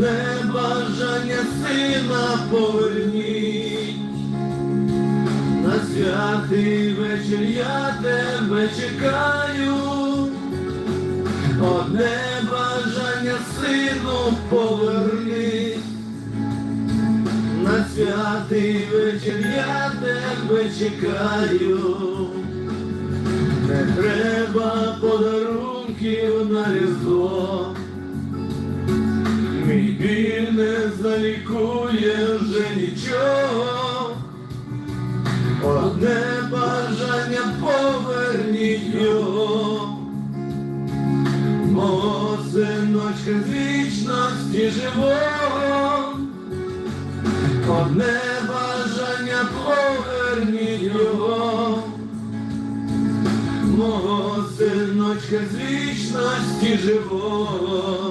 одне бажання сина поверніть. На святий вечір я тебе чекаю, одне бажання сину поверни. На святий вечір я тебе чекаю. Не треба подарунків на різдво. Мій не залікує вже нічого. Одне бажання поверніть його. Мого синочка з вічності живого. Одне бажання поверніть його. Мого синочка з вічності живого.